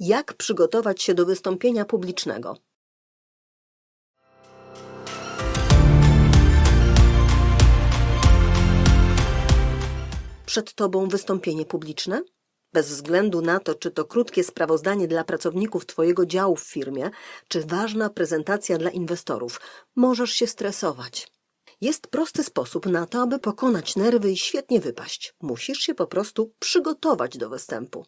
Jak przygotować się do wystąpienia publicznego? Przed Tobą wystąpienie publiczne? Bez względu na to, czy to krótkie sprawozdanie dla pracowników Twojego działu w firmie, czy ważna prezentacja dla inwestorów, możesz się stresować. Jest prosty sposób na to, aby pokonać nerwy i świetnie wypaść. Musisz się po prostu przygotować do występu.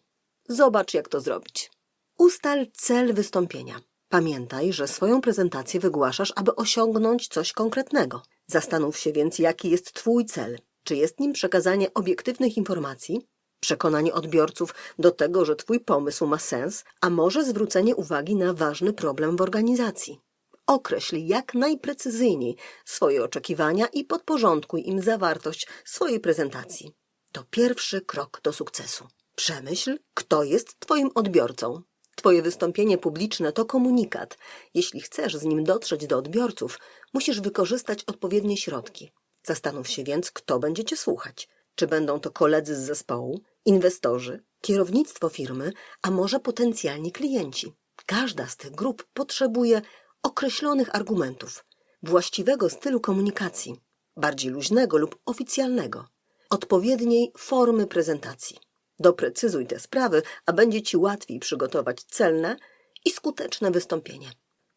Zobacz, jak to zrobić. Ustal cel wystąpienia. Pamiętaj, że swoją prezentację wygłaszasz, aby osiągnąć coś konkretnego. Zastanów się więc, jaki jest Twój cel. Czy jest nim przekazanie obiektywnych informacji, przekonanie odbiorców do tego, że Twój pomysł ma sens, a może zwrócenie uwagi na ważny problem w organizacji. Określ jak najprecyzyjniej swoje oczekiwania i podporządkuj im zawartość swojej prezentacji. To pierwszy krok do sukcesu. Przemyśl, kto jest Twoim odbiorcą. Twoje wystąpienie publiczne to komunikat. Jeśli chcesz z nim dotrzeć do odbiorców, musisz wykorzystać odpowiednie środki. Zastanów się więc, kto będzie Cię słuchać. Czy będą to koledzy z zespołu, inwestorzy, kierownictwo firmy, a może potencjalni klienci. Każda z tych grup potrzebuje określonych argumentów, właściwego stylu komunikacji, bardziej luźnego lub oficjalnego, odpowiedniej formy prezentacji. Doprecyzuj te sprawy, a będzie Ci łatwiej przygotować celne i skuteczne wystąpienie.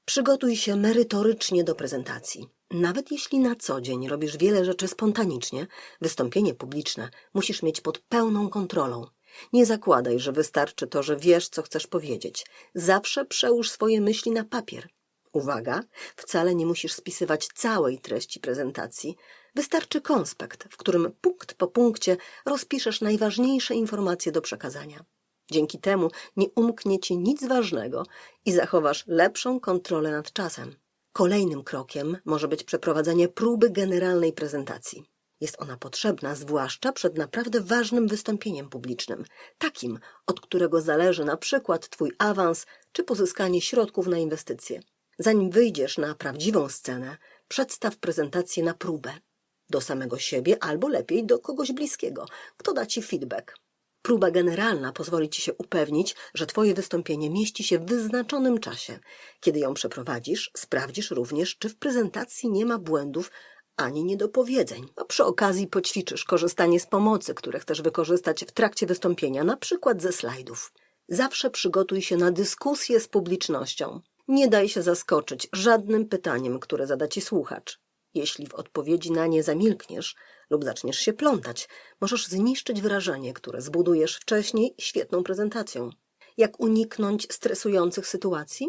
Przygotuj się merytorycznie do prezentacji. Nawet jeśli na co dzień robisz wiele rzeczy spontanicznie, wystąpienie publiczne musisz mieć pod pełną kontrolą. Nie zakładaj, że wystarczy to, że wiesz, co chcesz powiedzieć. Zawsze przełóż swoje myśli na papier. Uwaga, wcale nie musisz spisywać całej treści prezentacji. Wystarczy konspekt, w którym punkt po punkcie rozpiszesz najważniejsze informacje do przekazania. Dzięki temu nie umknie ci nic ważnego i zachowasz lepszą kontrolę nad czasem. Kolejnym krokiem może być przeprowadzenie próby generalnej prezentacji. Jest ona potrzebna zwłaszcza przed naprawdę ważnym wystąpieniem publicznym, takim, od którego zależy na przykład Twój awans czy pozyskanie środków na inwestycje. Zanim wyjdziesz na prawdziwą scenę, przedstaw prezentację na próbę. Do samego siebie albo lepiej do kogoś bliskiego, kto da Ci feedback. Próba generalna pozwoli Ci się upewnić, że Twoje wystąpienie mieści się w wyznaczonym czasie. Kiedy ją przeprowadzisz, sprawdzisz również, czy w prezentacji nie ma błędów ani niedopowiedzeń. A przy okazji poćwiczysz korzystanie z pomocy, które chcesz wykorzystać w trakcie wystąpienia, na przykład ze slajdów. Zawsze przygotuj się na dyskusję z publicznością. Nie daj się zaskoczyć żadnym pytaniem, które zada Ci słuchacz. Jeśli w odpowiedzi na nie zamilkniesz lub zaczniesz się plątać, możesz zniszczyć wrażenie, które zbudujesz wcześniej świetną prezentacją. Jak uniknąć stresujących sytuacji?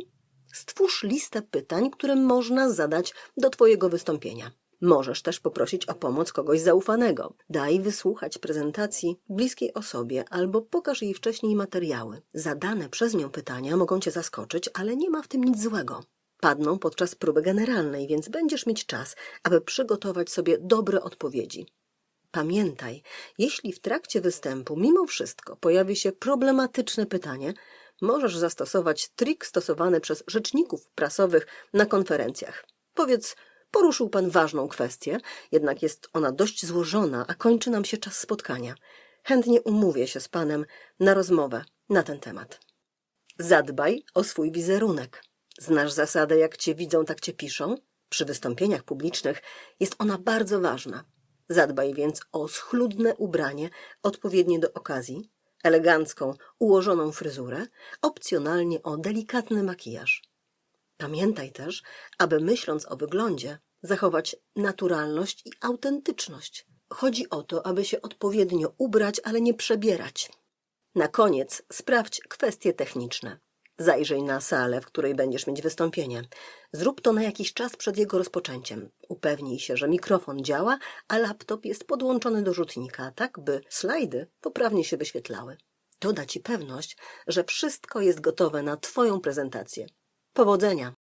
Stwórz listę pytań, które można zadać do Twojego wystąpienia. Możesz też poprosić o pomoc kogoś zaufanego. Daj wysłuchać prezentacji bliskiej osobie albo pokaż jej wcześniej materiały. Zadane przez nią pytania mogą Cię zaskoczyć, ale nie ma w tym nic złego. Padną podczas próby generalnej, więc będziesz mieć czas, aby przygotować sobie dobre odpowiedzi. Pamiętaj, jeśli w trakcie występu mimo wszystko pojawi się problematyczne pytanie, możesz zastosować trik stosowany przez rzeczników prasowych na konferencjach. Powiedz, poruszył pan ważną kwestię, jednak jest ona dość złożona, a kończy nam się czas spotkania. Chętnie umówię się z panem na rozmowę na ten temat. Zadbaj o swój wizerunek. Znasz zasadę, jak cię widzą, tak cię piszą? Przy wystąpieniach publicznych jest ona bardzo ważna. Zadbaj więc o schludne ubranie, odpowiednie do okazji, elegancką, ułożoną fryzurę, opcjonalnie o delikatny makijaż. Pamiętaj też, aby myśląc o wyglądzie, zachować naturalność i autentyczność. Chodzi o to, aby się odpowiednio ubrać, ale nie przebierać. Na koniec sprawdź kwestie techniczne. Zajrzyj na salę, w której będziesz mieć wystąpienie. Zrób to na jakiś czas przed jego rozpoczęciem. Upewnij się, że mikrofon działa, a laptop jest podłączony do rzutnika, tak by slajdy poprawnie się wyświetlały. To da Ci pewność, że wszystko jest gotowe na Twoją prezentację. Powodzenia!